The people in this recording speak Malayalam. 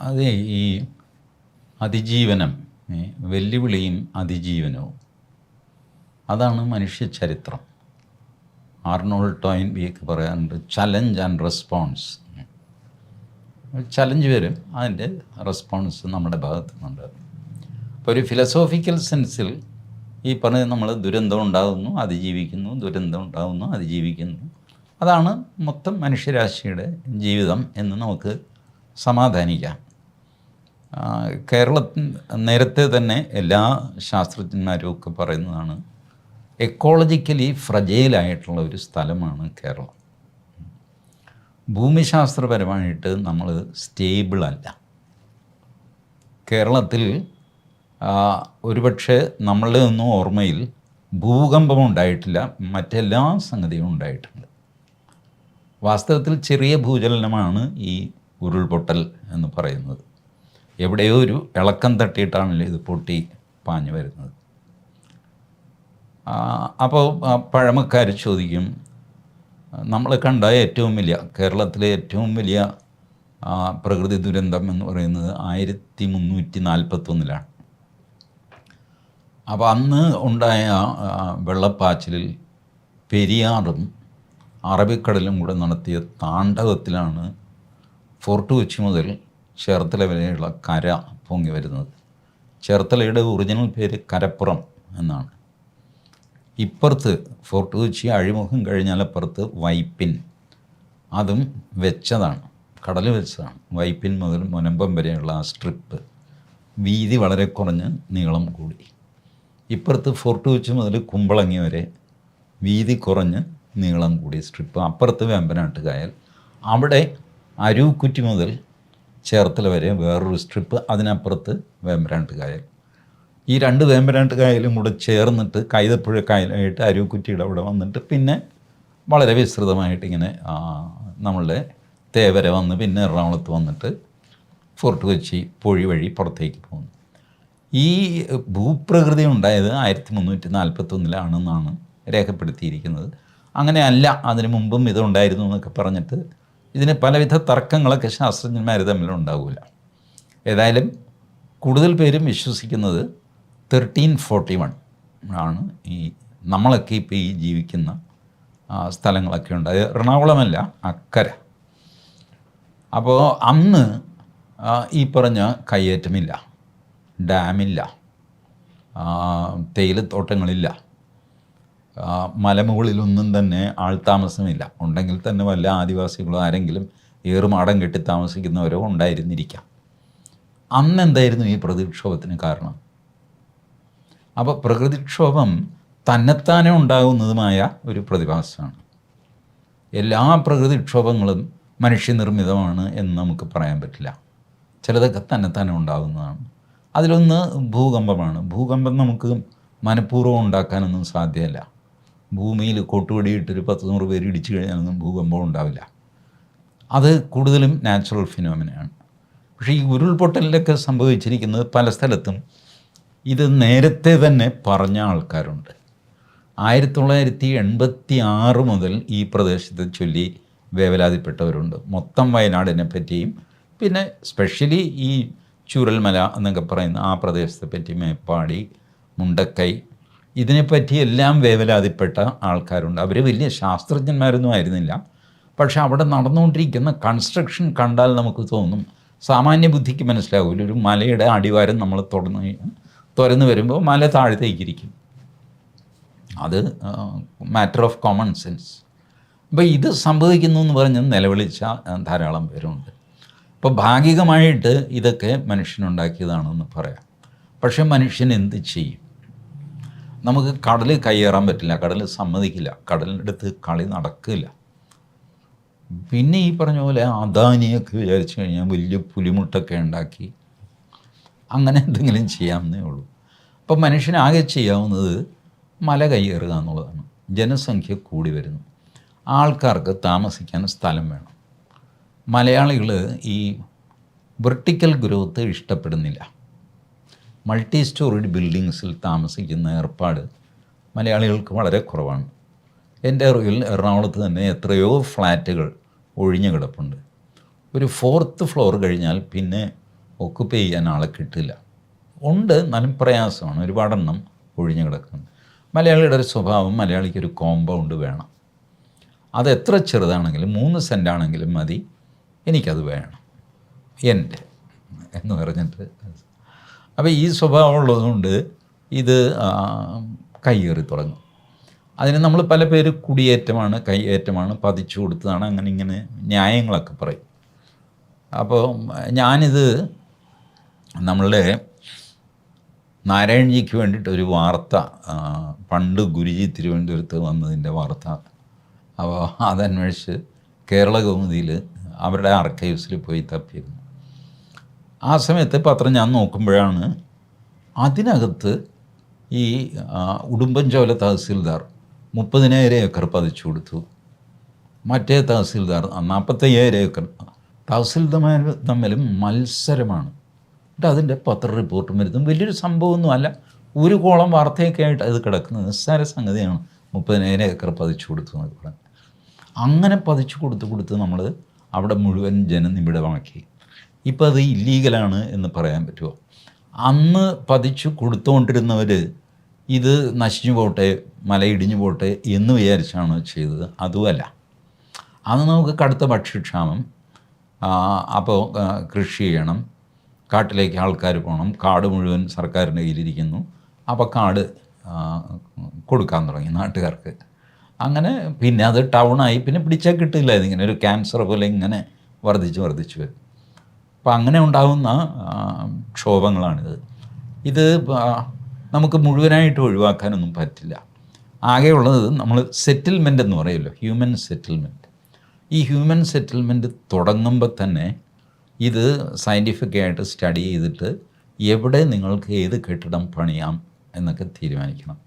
അതെ ഈ അതിജീവനം വെല്ലുവിളിയും അതിജീവനവും. അതാണ് മനുഷ്യ ചരിത്രം. ആർണോൾ ടോയിൻ ബിയൊക്കെ പറയാറുണ്ട് ചലഞ്ച് ആൻഡ് റെസ്പോൺസ് ചലഞ്ച് വരും അതിന്റെ റെസ്പോൺസ് നമ്മുടെ ഭാഗത്തു നിന്നുണ്ട് അപ്പോൾ ഒരു ഫിലസോഫിക്കൽ സെൻസിൽ ഈ പറഞ്ഞ നമ്മൾ ദുരന്തം ഉണ്ടാകുന്നു അതിജീവിക്കുന്നു ദുരന്തം ഉണ്ടാകുന്നു അതിജീവിക്കുന്നു. അതാണ് മൊത്തം മനുഷ്യരാശിയുടെ ജീവിതം എന്ന് നമുക്ക് സമാധാനിക്കാം. കേരള നേരത്തെ തന്നെ എല്ലാ ശാസ്ത്രജ്ഞന്മാരും ഒക്കെ പറയുന്നതാണ് എക്കോളജിക്കലി ഫ്രജൈലായിട്ടുള്ള ഒരു സ്ഥലമാണ് കേരളം. ഭൂമിശാസ്ത്രപരമായിട്ട് നമ്മൾ സ്റ്റേബിളല്ല കേരളത്തിൽ ഒരുപക്ഷെ നമ്മളുടെ ഒന്നും ഓർമ്മയിൽ ഭൂകമ്പം ഉണ്ടായിട്ടില്ല മറ്റെല്ലാ സംഗതിയും ഉണ്ടായിട്ടുണ്ട്. വാസ്തവത്തിൽ ചെറിയ ഭൂചലനമാണ് ഈ ഉരുൾപൊട്ടൽ എന്ന് പറയുന്നത്. എവിടെയോ ഒരു ഇളക്കം തട്ടിയിട്ടാണല്ലോ ഇത് പൊട്ടി പാഞ്ഞു വരുന്നത്. അപ്പോൾ പഴമക്കാർ ചോദിക്കും നമ്മൾ കണ്ട ഏറ്റവും വലിയ കേരളത്തിലെ ഏറ്റവും വലിയ പ്രകൃതി ദുരന്തം എന്ന് പറയുന്നത് ആയിരത്തി മുന്നൂറ്റി നാൽപ്പത്തൊന്നിലാണ്. അപ്പോൾ അന്ന് ഉണ്ടായ വെള്ളപ്പാച്ചിലിൽ പെരിയാറും അറബിക്കടലും കൂടെ നടത്തിയ താണ്ഡവത്തിലാണ് ഫോർട്ട് കൊച്ചി മുതൽ ചേർത്തല വരെയുള്ള കര പൊങ്ങി വരുന്നത്. ചേർത്തലയുടെ ഒറിജിനൽ പേര് കരപ്പുറം എന്നാണ്. ഇപ്പുറത്ത് ഫോർട്ട് കൊച്ചി അഴിമുഖം കഴിഞ്ഞാൽ അപ്പുറത്ത് വൈപ്പിൻ. അതും വെച്ചതാണ്. കടൽ വെച്ചതാണ്. വൈപ്പിൻ മുതൽ മുനമ്പം വരെയുള്ള ആ സ്ട്രിപ്പ്. വീതി വളരെ കുറഞ്ഞ് നീളം കൂടി. ഇപ്പുറത്ത് ഫോർട്ട് കൊച്ചി മുതൽ കുമ്പളങ്ങി വരെ വീതി കുറഞ്ഞ് നീളം കൂടി സ്ട്രിപ്പ്. അപ്പുറത്ത് വേമ്പനാട്ട് കായൽ അവിടെ അരൂക്കുറ്റി മുതൽ ചേർത്തല വരെ വേറൊരു സ്ട്രിപ്പ് അതിനപ്പുറത്ത് വേമ്പനാട്ട് കായൽ ഈ രണ്ട് വേമ്പനാട്ട് കായലും കൂടെ ചേർന്നിട്ട് കൈതപ്പുഴ കായലായിട്ട് അരൂക്കുറ്റിയുടെ അവിടെ വന്നിട്ട് പിന്നെ വളരെ വിസ്തൃതമായിട്ട് ഇങ്ങനെ നമ്മളുടെ തേവര വന്ന് പിന്നെ എറണാകുളത്ത് വന്നിട്ട് ഫോർട്ട് കൊച്ചി പൊഴി വഴി പുറത്തേക്ക് പോകുന്നു. ഈ ഭൂപ്രകൃതി ഉണ്ടായത് ആയിരത്തി മുന്നൂറ്റി നാൽപ്പത്തൊന്നിലാണെന്നാണ് രേഖപ്പെടുത്തിയിരിക്കുന്നത്. അങ്ങനെയല്ല അതിനു മുമ്പും ഇതുണ്ടായിരുന്നു എന്നൊക്കെ പറഞ്ഞിട്ട് ഇതിന് പലവിധ തർക്കങ്ങളൊക്കെ ശാസ്ത്രജ്ഞന്മാർ തമ്മിലുണ്ടാവില്ല ഏതായാലും കൂടുതൽ പേരും വിശ്വസിക്കുന്നത് തേർട്ടീൻ ഫോർട്ടി വൺ ആണ്. ഈ നമ്മളൊക്കെ ഇപ്പോൾ ഈ ജീവിക്കുന്ന സ്ഥലങ്ങളൊക്കെ ഉണ്ട്. അത് എറണാകുളമല്ല അക്കര. അപ്പോൾ അന്ന് ഈ പറഞ്ഞ കയ്യേറ്റമില്ല ഡാമില്ല തേയിലത്തോട്ടങ്ങളില്ല മലമുകളിലൊന്നും തന്നെ ആൾത്താമസമില്ല ഉണ്ടെങ്കിൽ തന്നെ വല്ല ആദിവാസികളോ ആരെങ്കിലും ഏറുമാടം കെട്ടി താമസിക്കുന്നവരോ ഉണ്ടായിരുന്നിരിക്കാം. അന്ന് എന്തായിരുന്നു ഈ പ്രകൃതിക്ഷോഭത്തിന് കാരണം? അപ്പോൾ പ്രകൃതിക്ഷോഭം തന്നെത്താനെ ഉണ്ടാകുന്നതുമായ ഒരു പ്രതിഭാസമാണ്. എല്ലാ പ്രകൃതിക്ഷോഭങ്ങളും മനുഷ്യനിർമ്മിതമാണ് എന്ന് നമുക്ക് പറയാൻ പറ്റില്ല. ചിലതൊക്കെ തന്നെത്താനെ ഉണ്ടാകുന്നതാണ്. അതിലൊന്ന് ഭൂകമ്പമാണ്. ഭൂകമ്പം നമുക്ക് മനഃപൂർവം ഉണ്ടാക്കാനൊന്നും സാധ്യമല്ല. ഭൂമിയിൽ കൊട്ടുപടിയിട്ടൊരു പത്ത് നൂറ് പേര് ഇടിച്ചു കഴിഞ്ഞാലൊന്നും ഭൂകമ്പം ഉണ്ടാവില്ല. അത് കൂടുതലും നാച്ചുറൽ ഫിനോമിനയാണ് പക്ഷേ ഈ ഉരുൾപൊട്ടലിലൊക്കെ സംഭവിച്ചിരിക്കുന്നത് പല സ്ഥലത്തും ഇത് നേരത്തെ തന്നെ പറഞ്ഞ ആൾക്കാരുണ്ട്. ആയിരത്തി തൊള്ളായിരത്തി എൺപത്തി ആറ് മുതൽ ഈ പ്രദേശത്തെ ചൊല്ലി വേവലാതിപ്പെട്ടവരുണ്ട്. മൊത്തം വയനാടിനെ പറ്റിയും പിന്നെ സ്പെഷ്യലി ഈ ചുരൽമല എന്നൊക്കെ പറയുന്ന ആ പ്രദേശത്തെ പറ്റി മേപ്പാടി മുണ്ടക്കൈ ഇതിനെപ്പറ്റി എല്ലാം വേവലാതിപ്പെട്ട ആൾക്കാരുണ്ട്. അവർ വലിയ ശാസ്ത്രജ്ഞന്മാരൊന്നും ആയിരുന്നില്ല. പക്ഷേ അവിടെ നടന്നുകൊണ്ടിരിക്കുന്ന കൺസ്ട്രക്ഷൻ കണ്ടാൽ നമുക്ക് തോന്നും സാമാന്യ ബുദ്ധിക്ക് മനസ്സിലാവില്ല ഒരു മലയുടെ അടിവാരം നമ്മൾ തുറന്ന് തുറന്നു വരുമ്പോൾ മല താഴത്തേക്കിരിക്കും. അത് മാറ്റർ ഓഫ് കോമൺ സെൻസ് അപ്പോൾ ഇത് സംഭവിക്കുന്നു എന്ന് പറഞ്ഞ് നിലവിളിച്ച ധാരാളം പേരുണ്ട്. അപ്പോൾ ഭാഗികമായിട്ട് ഇതൊക്കെ മനുഷ്യനുണ്ടാക്കിയതാണെന്ന് പറയാം. പക്ഷേ മനുഷ്യൻ എന്ത് ചെയ്യും? നമുക്ക് കടൽ കയ്യേറാൻ പറ്റില്ല കടൽ സമ്മതിക്കില്ല കടലിന്റെ അടുത്ത് കളി നടക്കില്ല. പിന്നെ ഈ പറഞ്ഞ പോലെ അദാനിയൊക്കെ വിചാരിച്ചു കഴിഞ്ഞാൽ വലിയ പുലിമുട്ടൊക്കെ ഉണ്ടാക്കി അങ്ങനെ എന്തെങ്കിലും ചെയ്യാമെന്നേ ഉള്ളൂ. അപ്പം മനുഷ്യനാകെ ചെയ്യാവുന്നത് മല കയ്യേറുക എന്നുള്ളതാണ്. ജനസംഖ്യ കൂടി വരുന്നു. ആൾക്കാർക്ക് താമസിക്കാൻ സ്ഥലം വേണം. മലയാളികൾ ഈ വെർട്ടിക്കൽ ഗ്രോത്ത് ഇഷ്ടപ്പെടുന്നില്ല. മൾട്ടി സ്റ്റോറിഡ് ബിൽഡിങ്സിൽ താമസിക്കുന്ന ഏർപ്പാട് മലയാളികൾക്ക് വളരെ കുറവാണ്. എന്റെ അറിവിൽ എറണാകുളത്ത് തന്നെ എത്രയോ ഫ്ലാറ്റുകൾ ഒഴിഞ്ഞു കിടപ്പുണ്ട്. ഒരു ഫോർത്ത് ഫ്ലോർ കഴിഞ്ഞാൽ പിന്നെ ഒക്കുപ്പൈ ചെയ്യാൻ ആളെ കിട്ടില്ല. ഉണ്ട് എന്നാലും പ്രയാസമാണ്. ഒരുപാടെണ്ണം ഒഴിഞ്ഞു കിടക്കുന്നത് മലയാളിയുടെ ഒരു സ്വഭാവം മലയാളിക്ക് ഒരു കോമ്പൗണ്ട് വേണം. അത് എത്ര ചെറുതാണെങ്കിലും മൂന്ന് സെന്റ് ആണെങ്കിലും മതി. എനിക്കത് വേണം. എന്റെ എന്ന് പറഞ്ഞിട്ട് അപ്പോൾ ഈ സ്വഭാവം ഉള്ളതുകൊണ്ട് ഇത് കയ്യേറി തുടങ്ങും. അതിന് നമ്മൾ പല പേര് കുടിയേറ്റമാണ് കൈയേറ്റമാണ് പതിച്ചു കൊടുത്തതാണ് അങ്ങനെ ഇങ്ങനെ ന്യായങ്ങളൊക്കെ പറയും. അപ്പോൾ ഞാനിത് നമ്മളുടെ നാരായൺജിക്ക് വേണ്ടിയിട്ട് ഒരു വാർത്ത പണ്ട് ഗുരുജി തിരുവനന്തപുരത്ത് വന്നതിന്റെ വാർത്ത. അപ്പോൾ അതന്വേഷിച്ച് കേരള കൗമുദിയിൽ അവരുടെ ആർക്കൈവ്സിൽ പോയി തപ്പിയിരുന്നു. ആ സമയത്ത് പത്രം ഞാൻ നോക്കുമ്പോഴാണ് അതിനകത്ത് ഈ ഉടുമ്പൻചോല തഹസീൽദാർ മുപ്പതിനായിരം ഏക്കർ പതിച്ചു കൊടുത്തു. മറ്റേ തഹസീൽദാർ നാൽപ്പത്തയ്യായിരം ഏക്കർ. തഹസീൽദാർ തമ്മിലും മത്സരമാണ്. എന്നിട്ട് അതിന്റെ പത്ര റിപ്പോർട്ടും വരുത്തും വലിയൊരു സംഭവമൊന്നും അല്ല. ഒരു കോളം വാർത്തയൊക്കെ ആയിട്ട് അത് കിടക്കുന്നത് നിസ്സാര സംഗതിയാണ്. മുപ്പതിനായിരം ഏക്കർ പതിച്ചു കൊടുത്തു എന്നൊക്കെ അങ്ങനെ പതിച്ചു കൊടുത്ത് കൊടുത്ത് നമ്മൾ അവിടെ മുഴുവൻ ജനനിബിഡമാക്കി. ഇപ്പോൾ അത് ഇല്ലീഗലാണ് എന്ന് പറയാൻ പറ്റുമോ അന്ന് പതിച്ചു കൊടുത്തുകൊണ്ടിരുന്നവർ ഇത് നശിച്ചു പോട്ടെ മലയിടിഞ്ഞു പോട്ടെ എന്ന് വിചാരിച്ചാണ് ചെയ്തത്. അതുമല്ല അന്ന് നമുക്ക് കടുത്ത ഭക്ഷ്യക്ഷാമം അപ്പോൾ കൃഷി ചെയ്യണം കാട്ടിലേക്ക് ആൾക്കാർ പോകണം കാട് മുഴുവൻ സർക്കാരിന്റെ കയ്യിലിരിക്കുന്നു അപ്പോൾ കാട് കൊടുക്കാൻ തുടങ്ങി നാട്ടുകാർക്ക്. അങ്ങനെ പിന്നെ അത് ടൗണായി പിന്നെ പിടിച്ചാൽ കിട്ടില്ല ഇതിങ്ങനെ ഒരു ക്യാൻസർ പോലെ ഇങ്ങനെ വർദ്ധിച്ച് വർദ്ധിച്ച് വരും. അപ്പം അങ്ങനെ ഉണ്ടാകുന്ന ക്ഷോഭങ്ങളാണിത്. ഇത് നമുക്ക് മുഴുവനായിട്ട് ഒഴിവാക്കാനൊന്നും പറ്റില്ല. ആകെയുള്ളത് നമ്മൾ സെറ്റിൽമെന്റ് എന്ന് പറയുമല്ലോ ഹ്യൂമൻ സെറ്റിൽമെന്റ് ഈ ഹ്യൂമൻ സെറ്റിൽമെന്റ് തുടങ്ങുമ്പോൾ തന്നെ ഇത് സയന്റിഫിക് ആയിട്ട് സ്റ്റഡി ചെയ്തിട്ട് എവിടെ നിങ്ങൾക്ക് ഏത് കെട്ടിടം പണിയാം എന്നൊക്കെ തീരുമാനിക്കണം.